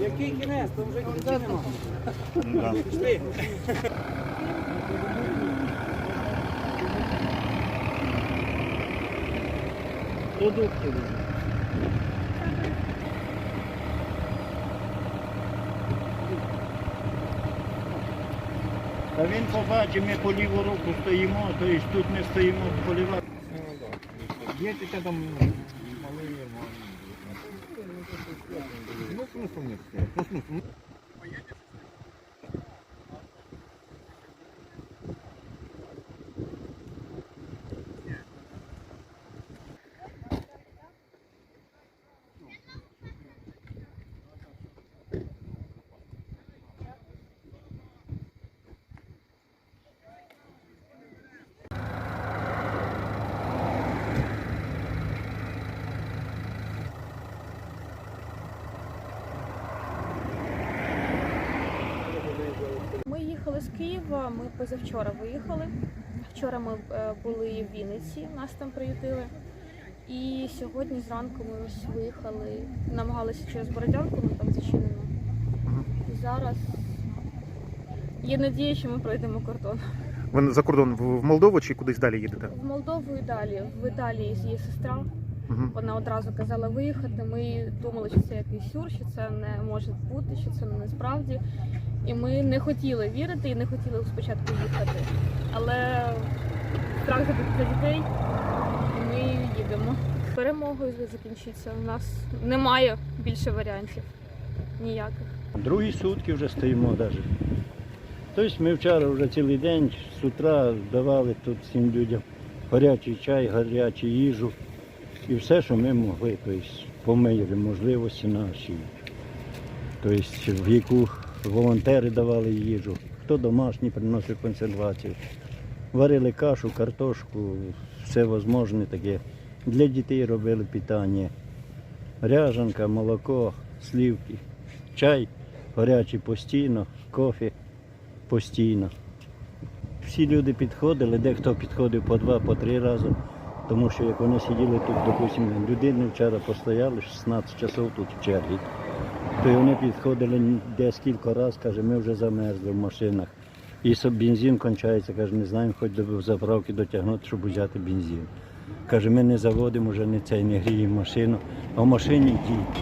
Який кінець, то вже кінця нема. Пішли. Він побачив, ми по ліву руку стоїмо, то есть тут не стоїмо полівати. Є таке там малий Ну, смысл нет. Ну, смысл. Ми їхали з Києва, ми позавчора виїхали. Вчора ми е, були в Вінниці, нас там приютили. І сьогодні зранку ми ось виїхали, намагалися через Бородянку, ну там зачинено. І зараз є надія, що ми пройдемо кордон. Ви за кордон в Молдову чи кудись далі їдете? В Молдову і далі. В Італії є сестра. Угу. Вона одразу казала виїхати. Ми думали, що це якийсь сюр, що це не може бути, що це не справді. І ми не хотіли вірити і не хотіли спочатку їхати. Але страх за дітей, і ми їдемо. Перемогою закінчиться. У нас немає більше варіантів ніяких. Другі сутки вже стоїмо навіть. Тобто ми вчора вже цілий день з утра давали тут всім людям гарячий чай, гарячу їжу і все, що ми могли, тобто, по мірі можливості наші. Тобто, в яку волонтери давали їжу, хто домашній приносив консервацію. Варили кашу, картошку, все можливе таке. Для дітей робили питання. Ряжанка, молоко, слівки, чай гарячий постійно, кофе постійно. Всі люди підходили, дехто підходив по два, по три рази. Тому що як вони сиділи тут, допустимо, людини вчора постояли 16 часов тут в черзі, то вони підходили десь кілька разів, каже, ми вже замерзли в машинах. І бензин кончається, каже, не знаємо, хоч до заправки дотягнути, щоб взяти бензин. Каже, ми не заводимо вже не цей, не гріємо машину, а в машині діти.